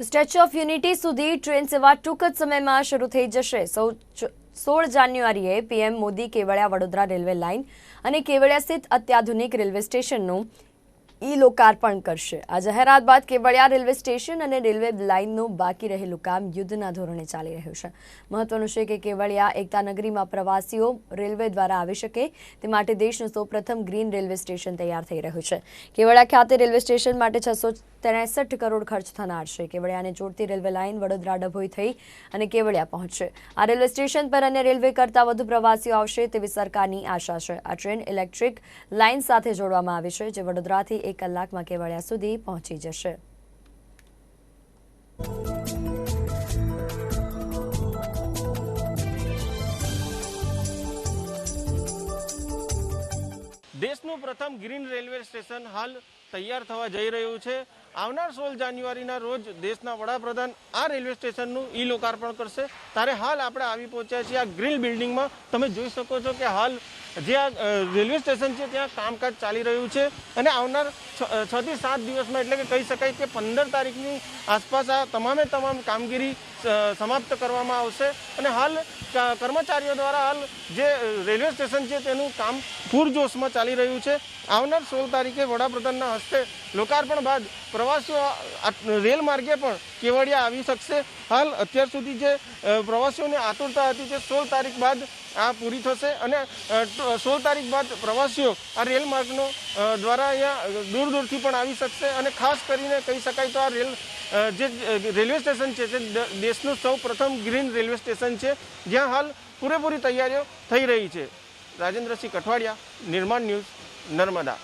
Statue of unity સુધી train સેવા ટૂંક જ સમયમાં શરૂ થઈ જશે. સોળ જાન્યુઆરીએ PM Modi Kevadia Vadodara railway line અને કેવડિયા સ્થિત અત્યાધુનિક રેલવે સ્ટેશનનું ઈ લોકાર્પણ કરશે. આ જાહેરાત બાદ કેવડિયા રેલવે સ્ટેશન અને રેલવે લાઇનનું બાકી રહેલું કામ યુદ્ધના ધોરણે ચાલી રહ્યું છે. મહત્વનું છે કે કેવડિયા એકતા નગરીમાં પ્રવાસીઓ રેલવે દ્વારા આવી શકે તે માટે દેશનું સૌપ્રથમ ગ્રીન રેલવે સ્ટેશન તૈયાર થઈ રહ્યું છે. કેવડિયા ખાતે રેલવે સ્ટેશન માટે છસો ત્રેસઠ કરોડ ખર્ચ થનાર છે. કેવડિયાને જોડતી રેલવે લાઇન વડોદરા ડભોઈ થઈ અને કેવડિયા પહોંચશે. આ રેલવે સ્ટેશન પર અન્ય રેલવે કરતાં વધુ પ્રવાસીઓ આવશે તેવી સરકારની આશા છે. આ ટ્રેન ઇલેક્ટ્રિક લાઇન સાથે જોડવામાં આવી છે, જે વડોદરાથી એક કલાકમાં કેવડિયા સુધી પહોંચી જશે. દેશનું પ્રથમ ગ્રીન રેલવે સ્ટેશન હાલ તૈયાર થવા જઈ રહ્યું છે. આવનાર સોળ જાન્યુઆરીના રોજ દેશના વડાપ્રધાન આ રેલવે સ્ટેશનનું ઈ લોકાર્પણ કરશે. ત્યારે હાલ આપણે આવી પહોંચ્યા છીએ આ ગ્રીલ બિલ્ડિંગમાં. તમે જોઈ શકો છો કે હાલ જે આ રેલવે સ્ટેશન છે ત્યાં કામકાજ ચાલી રહ્યું છે. અને આવનાર છ- થી સાત દિવસમાં, એટલે કે કહી શકાય કે પંદર તારીખની આસપાસ આ તમામે તમામ કામગીરી સમાપ્ત કરવામાં આવશે. અને હાલ કર્મચારીઓ દ્વારા હાલ જે રેલવે સ્ટેશન છે તેનું કામ પૂરજોશમાં ચાલી રહ્યું છે. આવનાર સોળ તારીખે વડાપ્રધાનના હસ્તે લોકાર્પણ બાદ પ્રવાસીઓ રેલ માર્ગે પણ કેવડિયા આવી શકશે. હાલ અત્યાર સુધી જે પ્રવાસીઓની આતુરતા હતી તે સોળ તારીખ બાદ આ પૂરી થશે અને સોળ તારીખ બાદ પ્રવાસીઓ આ રેલ માર્ગનો દ્વારા અહીંયા દૂર દૂરથી પણ આવી શકશે અને ખાસ કરીને કહી શકાય તો આ રેલ જે રેલવે સ્ટેશન છે તે દેશનું સૌ પ્રથમ ગ્રીન રેલવે સ્ટેશન છે, જ્યાં હાલ પૂરેપૂરી તૈયારીઓ થઈ રહી છે. રાજેન્દ્રસિંહ કઠવાડિયા, નિર્માણ ન્યૂઝ નર્મદા.